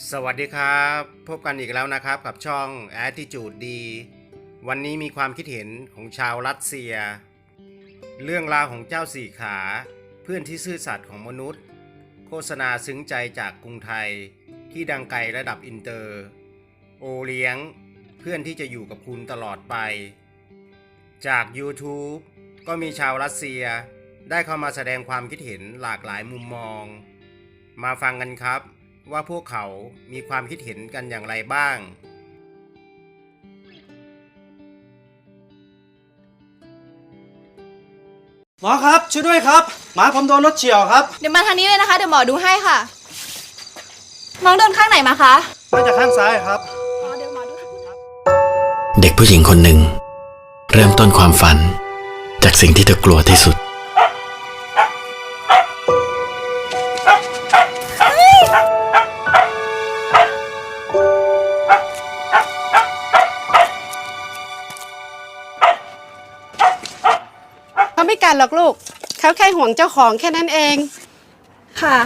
สวัสดีครับ พบกันอีกแล้วนะครับกับช่อง Attitude D วันนี้มีความคิดเห็นของชาวรัสเซีย เรื่องราวของเจ้าสี่ขา เพื่อนที่ซื่อสัตย์ของมนุษย์ โฆษณาซึ้งใจจากกรุงไทย ที่ดังไกลระดับอินเตอร์ โอเลี้ยง เพื่อนที่จะอยู่กับคุณตลอดไป จาก YouTube ก็มีชาวรัสเซียได้เข้ามาแสดงความคิดเห็นหลากหลายมุมมอง มาฟังกันครับ ว่าพวกเขามีความคิดเห็นกันอย่างไรบ้าง หมอครับ ช่วยด้วยครับ หมาผมโดนรถเฉียวครับเดี๋ยวมาทางนี้เลยนะคะเดี๋ยวหมอดูให้ค่ะ น้องโดนข้างไหนมาคะมาจากข้างซ้ายครับ อ๋อเดี๋ยวหมอดูเด็กผู้หญิงคนหนึ่ง เริ่มต้นความฝัน จากสิ่งที่เธอกลัวที่สุด เขาไม่กันหรอกลูก เขาแค่ห่วงเจ้าของแค่นั้นเอง ค่ะ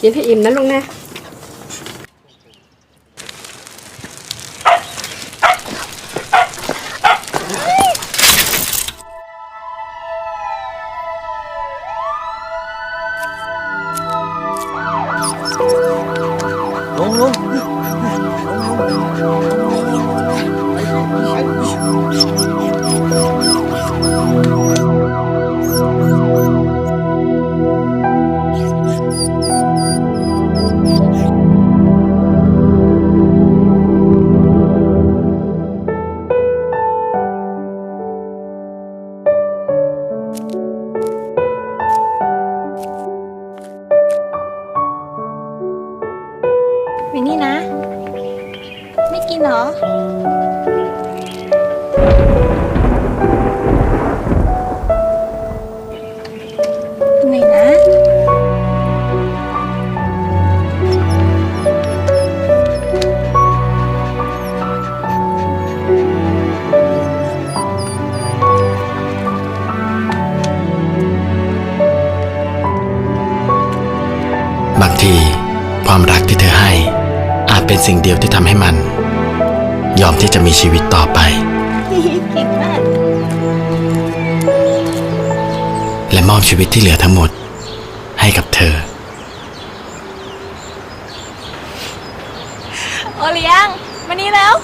กินให้อิ่มนะลุงนะ ลงลงวิ สิ่งเดียวที่ทำให้มัน ยอมที่จะมีชีวิตต่อไปเก่งมากและมอบชีวิตที่เหลือทั้งหมด ให้กับเธอ โอเลี้ยงมานี่แล้ว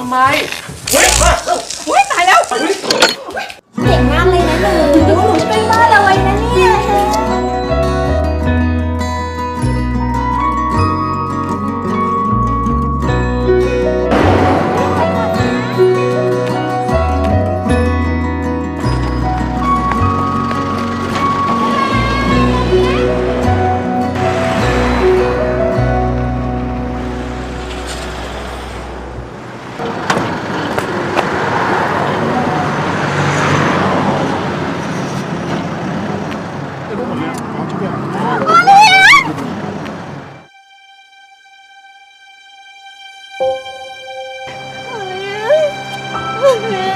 ทำไมเฮ้ยเฮ้ยตายแล้ว เก่งมากเลยนะหนู 我爷，我爷。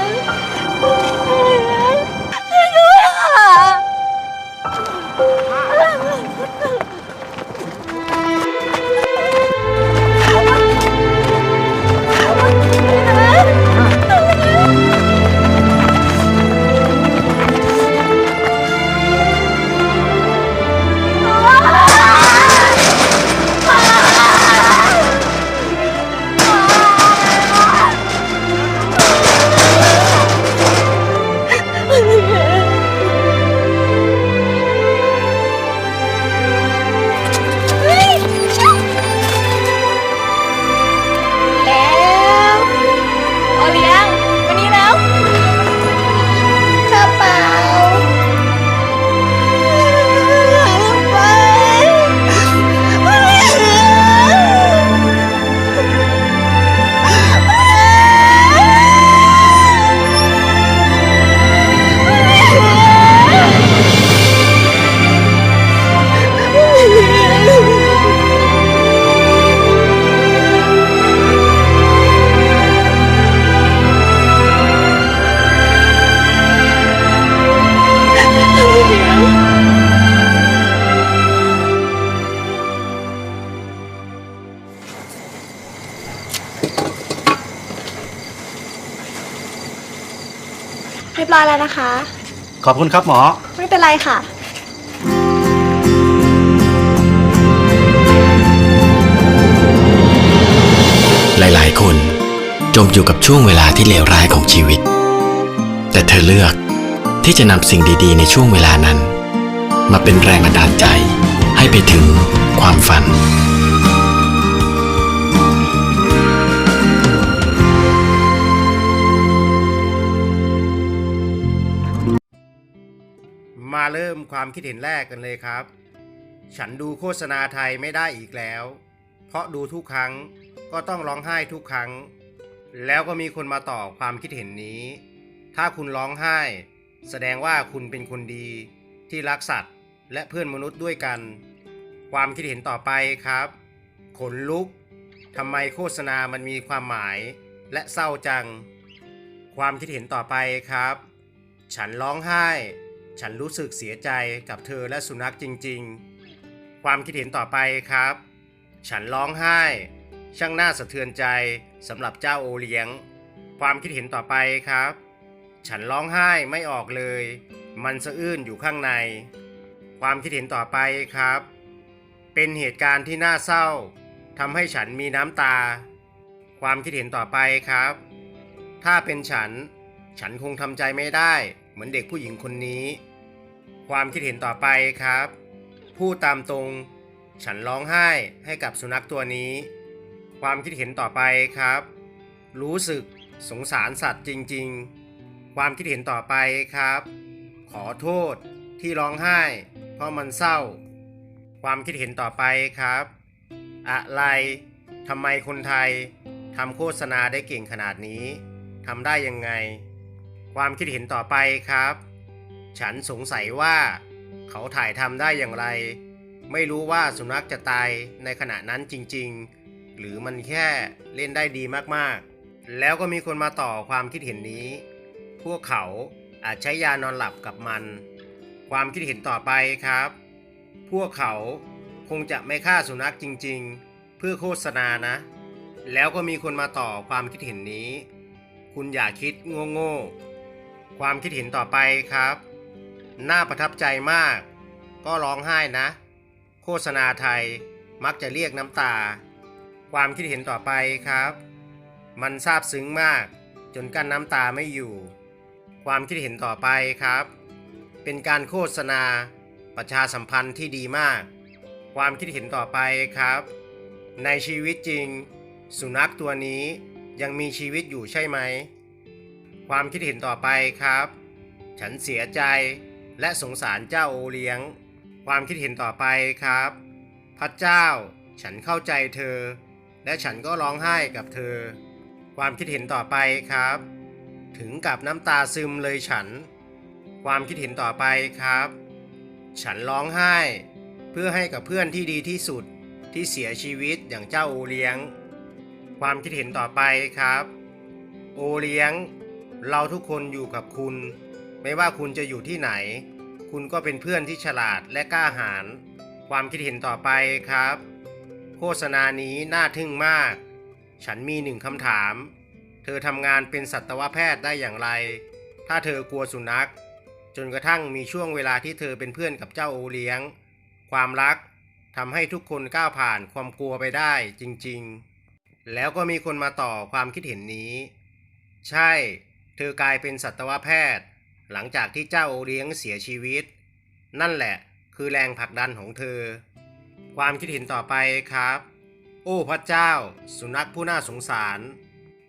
เรียบร้อยแล้วนะคะ ขอบคุณครับหมอ ไม่เป็นไรค่ะ หลายๆ คนจมอยู่กับช่วงเวลาที่เลวร้ายของชีวิต แต่เธอเลือกที่จะนำสิ่งดีๆ ในช่วงเวลานั้น มาเป็นแรงบันดาลใจให้ไปถึงความฝัน เริ่มความคิดเห็นแรกกันเลยครับ ฉันดูโฆษณาไทยไม่ได้อีกแล้ว เพราะดูทุกครั้งก็ต้องร้องไห้ทุกครั้ง แล้วก็มีคนมาต่อความคิดเห็นนี้ ถ้าคุณร้องไห้ แสดงว่าคุณเป็นคนดีที่รักสัตว์และเพื่อนมนุษย์ด้วยกัน ความคิดเห็นต่อไปครับ ขนลุกทำไมโฆษณามันมีความหมายและเศร้าจัง ความคิดเห็นต่อไปครับ ฉันร้องไห้ ฉันรู้สึกเสียใจกับเธอและสุนัขจริงๆ ความคิดเห็นต่อไปครับ ฉันร้องไห้ ช่างน่าสะเทือนใจสำหรับเจ้าโอเลี้ยง ความคิดเห็นต่อไปครับ ฉันร้องไห้ไม่ออกเลย มันสะอื้นอยู่ข้างใน ความคิดเห็นต่อไปครับ เป็นเหตุการณ์ที่น่าเศร้าทำให้ฉันมีน้ำตา ความคิดเห็นต่อไปครับ ถ้าเป็นฉัน ฉันคงทำใจไม่ได้เหมือนเด็กผู้หญิงคนนี้ ความคิดเห็นต่อไปครับพูดตามตรง ฉันร้องไห้ให้กับสุนัขตัวนี้ ความคิดเห็นต่อไปครับ รู้สึกสงสารสัตว์จริง ๆ ความคิดเห็นต่อไปครับ ขอโทษที่ร้องไห้ เพราะมันเศร้า ความคิดเห็นต่อไปครับ อะไรทำไมคนไทยทำโฆษณาได้เก่งขนาดนี้ทำได้ยังไง ความคิดเห็นต่อไปครับ ฉันสงสัยว่าเขาถ่ายทำได้อย่างไร ไม่รู้ว่าสุนัขจะตายในขณะนั้นจริงๆ หรือมันแค่เล่นได้ดีมากๆ แล้วก็มีคนมาต่อความคิดเห็นนี้ พวกเขาอาจใช้ยานอนหลับกับมัน ความคิดเห็นต่อไปครับ พวกเขาคงจะไม่ฆ่าสุนัขจริงๆ เพื่อโฆษณานะ แล้วก็มีคนมาต่อความคิดเห็นนี้ คุณอย่าคิดโง่ๆ ความคิดเห็นต่อไปครับ น่าประทับใจมาก ก็ร้องไห้นะ โฆษณาไทยมักจะเรียกน้ำตา ความคิดเห็นต่อไปครับ มันซาบซึ้งมาก จนกั้นน้ำตาไม่อยู่ ความคิดเห็นต่อไปครับ เป็นการโฆษณาประชาสัมพันธ์ที่ดีมาก ความคิดเห็นต่อไปครับ ในชีวิตจริง สุนัขตัวนี้ยังมีชีวิตอยู่ใช่ไหม ความคิดเห็นต่อไปครับ ฉันเสียใจ และสงสารเจ้าโอเลี้ยง ความคิดเห็นต่อไปครับ พระเจ้า ฉันเข้าใจเธอ และฉันก็ร้องไห้กับเธอ ความคิดเห็นต่อไปครับ ถึงกับน้ำตาซึมเลยฉัน ความคิดเห็นต่อไปครับ ฉันร้องไห้ เพื่อให้กับเพื่อนที่ดีที่สุดที่เสียชีวิตอย่างเจ้าโอเลี้ยง ความคิดเห็นต่อไปครับ โอเลี้ยง เราทุกคนอยู่กับคุณ ไม่ว่าคุณจะอยู่ที่ไหน คุณก็เป็นเพื่อนที่ฉลาดและกล้าหาญความคิดเห็นต่อไปครับ โฆษณานี้น่าทึ่งมาก ฉันมีหนึ่งคำถาม เธอทำงานเป็นสัตวแพทย์ได้อย่างไร ถ้าเธอกลัวสุนัข จนกระทั่งมีช่วงเวลาที่เธอเป็นเพื่อนกับเจ้าโอเลี้ยง ความรักทำให้ทุกคนก้าวผ่านความกลัวไปได้จริง ๆ แล้วก็มีคนมาต่อความคิดเห็นนี้ ใช่ เธอกลายเป็นสัตวแพทย์ หลังจากที่เจ้าโอเลี้ยงเสียชีวิต นั่นแหละคือแรงผลักดันของเธอ ความคิดเห็นต่อไปครับ โอ้พระเจ้า สุนัขผู้น่าสงสาร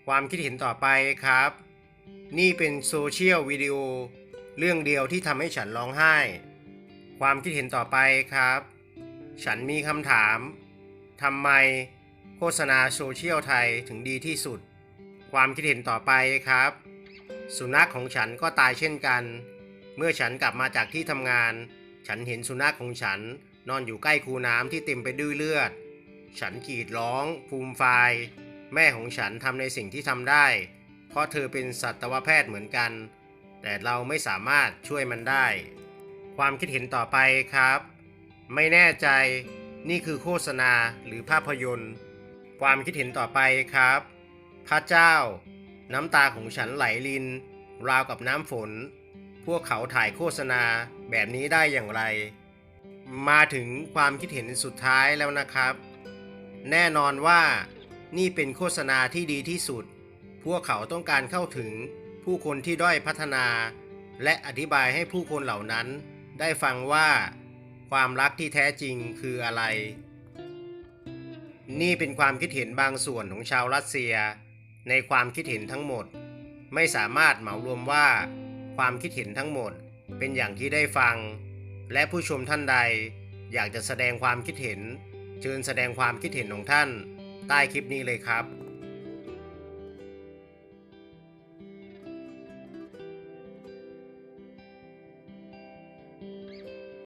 ความคิดเห็นต่อไปครับ นี่เป็นโซเชียลวิดีโอเรื่องเดียวที่ทำให้ฉันร้องไห้ ความคิดเห็นต่อไปครับ ฉันมีคำถามทำไมโฆษณาโซเชียลไทยถึงดีที่สุด ความคิดเห็นต่อไปครับ สุนัขของฉันก็ตายเช่นกัน เมื่อฉันกลับมาจากที่ทำงาน ฉันเห็นสุนัขของฉันนอนอยู่ใกล้คูน้ำที่เต็มไปด้วยเลือด ฉันกรีดร้องฟูมฟายแม่ของฉันทำในสิ่งที่ทำได้ เพราะเธอเป็นสัตวแพทย์เหมือนกัน แต่เราไม่สามารถช่วยมันได้ ความคิดเห็นต่อไปครับ ไม่แน่ใจนี่คือโฆษณาหรือภาพยนตร์ ความคิดเห็นต่อไปครับ พระเจ้า น้ำตาของฉันไหลลิน ราวกับน้ำฝน พวกเขาถ่ายโฆษณาแบบนี้ได้อย่างไร มาถึงความคิดเห็นสุดท้ายแล้วนะครับ แน่นอนว่านี่เป็นโฆษณาที่ดีที่สุด พวกเขาต้องการเข้าถึงผู้คนที่ด้อยพัฒนา และอธิบายให้ผู้คนเหล่านั้น ได้ฟังว่าความรักที่แท้จริงคืออะไร นี่เป็นความคิดเห็นบางส่วนของชาวรัสเซีย ในความคิดเห็นทั้งหมด ไม่สามารถเหมารวมว่า ความคิดเห็นทั้งหมดเป็นอย่างที่ได้ฟัง และผู้ชมท่านใด อยากจะแสดงความคิดเห็น เชิญแสดงความคิดเห็นของท่าน ใต้คลิปนี้เลยครับ